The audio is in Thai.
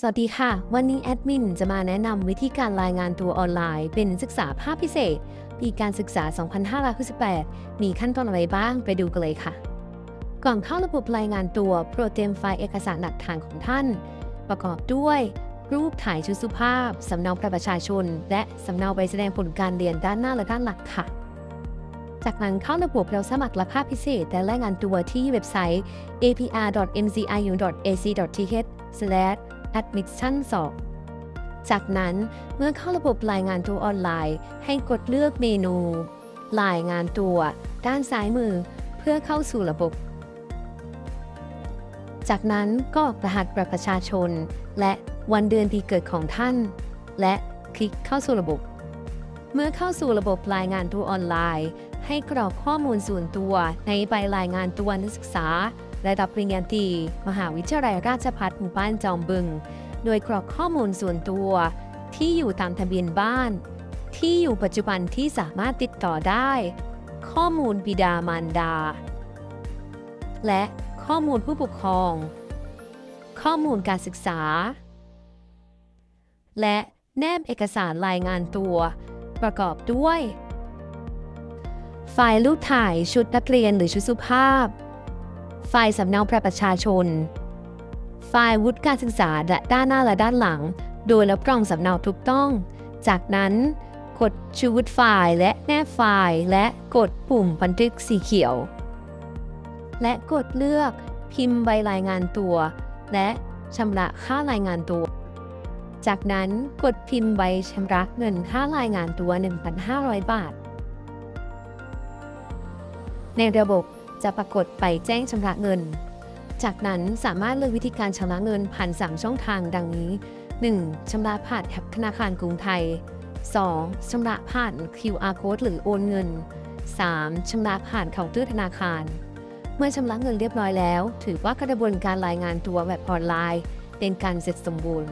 สวัสดีค่ะ วันนี้แอดมินจะมาแนะนำวิธีการรายงานตัวออนไลน์ เป็นศึกษาภาคพิเศษ ปีการศึกษา 2568 มีขั้นตอนอะไรบ้างไปดูกันเลยค่ะ ก่อนเข้าระบบรายงานตัวโปรเตรียมไฟล์เอกสารหลักฐานของท่าน ประกอบด้วย รูปถ่ายชุดสุภาพ สำเนาประชาชน และสำเนาใบแสดงผลการเรียนด้านหน้าและด้านหลังค่ะ จากนั้นเข้าระบบเราสมัครรับภาพพิเศษและรายงานตัวที่เว็บไซต์ apr.mciu.ac.th admission 2 จากนั้นเมื่อเข้าระบบรายงานตัวออนไลน์ ให้กดเลือกเมนู รายงานตัว ด้านซ้ายมือ เพื่อเข้าสู่ระบบ จากนั้นก็กรอกรหัสประชาชน และวันเดือนปีเกิดของท่าน และคลิกเข้าสู่ระบบ เมื่อเข้าสู่ระบบรายงานตัวออนไลน์ ให้กรอกข้อมูลส่วนตัวในใบรายงานตัวนักศึกษา ระดับปริญญาตรีมหาวิทยาลัยราชภัฏหมู่บ้านจอมบึง โดยกรอกข้อมูลส่วนตัว ที่อยู่ตามทะเบียนบ้าน ที่อยู่ปัจจุบันที่สามารถติดต่อได้ ข้อมูลบิดามารดา และข้อมูลผู้ปกครอง ข้อมูลการศึกษา และแนบเอกสารรายงานตัว ประกอบด้วย ไฟล์รูปถ่ายชุดนักเรียนหรือชุดสุภาพ ไฟล์สำเนาประชาชน ไฟล์วุฒิการศึกษาและด้านหน้าและด้านหลัง โดยรับรองสำเนาถูกต้อง จากนั้น กดชูวุฒิไฟล์และแนบไฟล์และกดปุ่มบันทึกสีเขียว และกดเลือกพิมพ์ใบรายงานตัว และชำระค่ารายงานตัว จากนั้นกดพิมพ์ใบชำระเงินค่ารายงานตัว 1,500 บาท ในระบบ จะปรากฏไปแจ้งชำระเงิน จากนั้นสามารถเลือกวิธีการชำระเงินผ่าน 3 ช่องทางดังนี้ 1. ชำระผ่านแอปธนาคารกรุงไทย 2. ชำระผ่าน QR code หรือโอนเงิน 3. ชำระผ่านเคาน์เตอร์ธนาคาร เมื่อชำระเงินเรียบร้อยแล้ว ถือว่ากระบวนการรายงานตัวแบบออนไลน์ เป็นการเสร็จสมบูรณ์